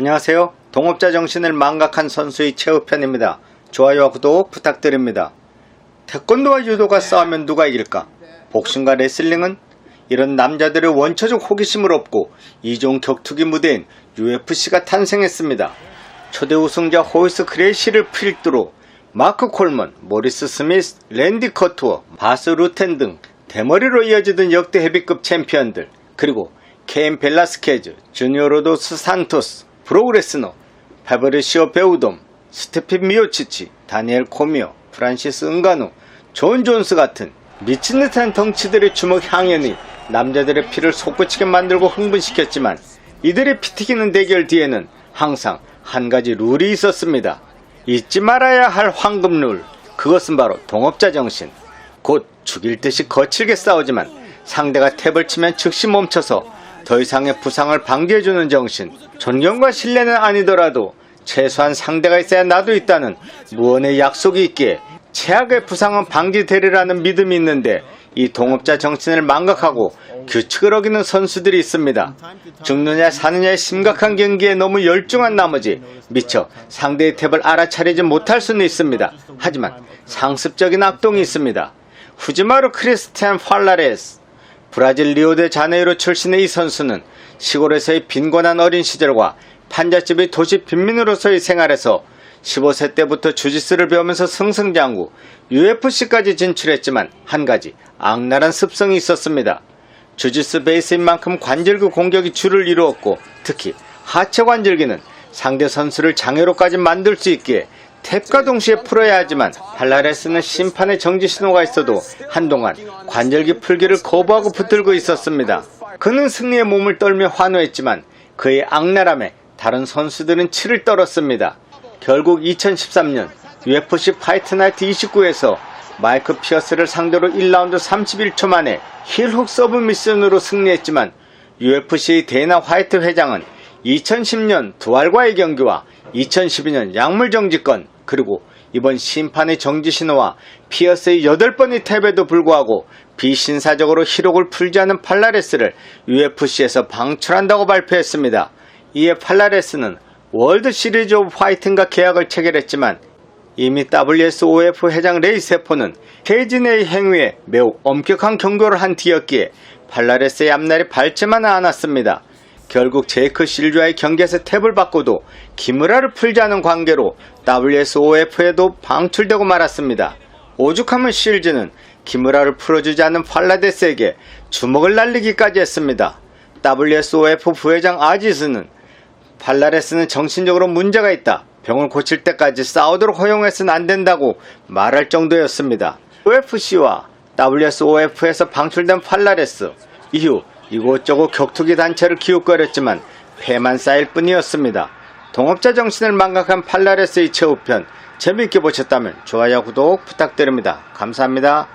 안녕하세요. 동업자 정신을 망각한 선수의 최우편입니다. 좋아요와 구독 부탁드립니다. 태권도와 유도가 싸우면 누가 이길까? 복싱과 레슬링은 이런 남자들의 원초적 호기심을 얻고 이종 격투기 무대인 UFC가 탄생했습니다. 초대 우승자 호이스 크레이시를 필두로 마크 콜먼, 모리스 스미스, 랜디 커투어, 바스 루텐 등 대머리로 이어지던 역대 헤비급 챔피언들 그리고 케인 벨라스케즈, 주니어 로도스 산토스, 브로그레스너, 파브리시오 베우돔, 스테핀 미오치치, 다니엘 코미오, 프란시스 은가노, 존 존스 같은 미친 듯한 덩치들의 주먹 향연이 남자들의 피를 솟구치게 만들고 흥분시켰지만 이들의 피 튀기는 대결 뒤에는 항상 한 가지 룰이 있었습니다. 잊지 말아야 할 황금 룰. 그것은 바로 동업자 정신. 곧 죽일 듯이 거칠게 싸우지만 상대가 탭을 치면 즉시 멈춰서 더 이상의 부상을 방지해주는 정신. 존경과 신뢰는 아니더라도 최소한 상대가 있어야 나도 있다는 무언의 약속이 있기에 최악의 부상은 방지되리라는 믿음이 있는데 이 동업자 정신을 망각하고 규칙을 어기는 선수들이 있습니다. 죽느냐 사느냐의 심각한 경기에 너무 열중한 나머지 미처 상대의 탭을 알아차리지 못할 수는 있습니다. 하지만 상습적인 악동이 있습니다. 후지마루 크리스티안 팔라레스 브라질 리오데 자네이로 출신의 이 선수는 시골에서의 빈곤한 어린 시절과 판잣집의 도시 빈민으로서의 생활에서 15세 때부터 주짓수를 배우면서 승승장구 UFC까지 진출했지만 한 가지 악랄한 습성이 있었습니다. 주짓수 베이스인 만큼 관절구 공격이 주를 이루었고 특히 하체 관절기는 상대 선수를 장애로까지 만들 수 있기에 탭과 동시에 풀어야 하지만 팔라레스는 심판의 정지 신호가 있어도 한동안 관절기 풀기를 거부하고 붙들고 있었습니다. 그는 승리의 몸을 떨며 환호했지만 그의 악랄함에 다른 선수들은 치를 떨었습니다. 결국 2013년 UFC 파이트 나이트 29에서 마이크 피어스를 상대로 1라운드 31초 만에 힐훅 서브 미션으로 승리했지만 UFC 데이나 화이트 회장은 2010년 두알과의 경기와 2012년 약물 정지권 그리고 이번 심판의 정지 신호와 피어스의 8번의 탭에도 불구하고 비신사적으로 희록을 풀지 않은 팔라레스를 UFC에서 방출한다고 발표했습니다. 이에 팔라레스는 월드 시리즈 오브 화이팅과 계약을 체결했지만 이미 WSOF 회장 레이 세포는 케이지 내의 행위에 매우 엄격한 경고를 한 뒤였기에 팔라레스의 앞날이 밝지만은 않았습니다. 결국 제이크 실주와의 경기에서 탭을 받고도 풀지 않은 관계로 WSOF에도 방출되고 말았습니다. 오죽하면 실즈는 기무라를 풀어주지 않은 팔라데스에게 주먹을 날리기까지 했습니다. WSOF 부회장 아지스는 팔라레스는 정신적으로 문제가 있다. 병을 고칠 때까지 싸우도록 허용해서는 안 된다고 말할 정도였습니다. UFC와 WSOF에서 방출된 팔라레스 이후 이곳저곳 격투기 단체를 기웃거렸지만 패만 쌓일 뿐이었습니다. 동업자 정신을 망각한 팔라레스의 최후편 재미있게 보셨다면 좋아요 구독 부탁드립니다. 감사합니다.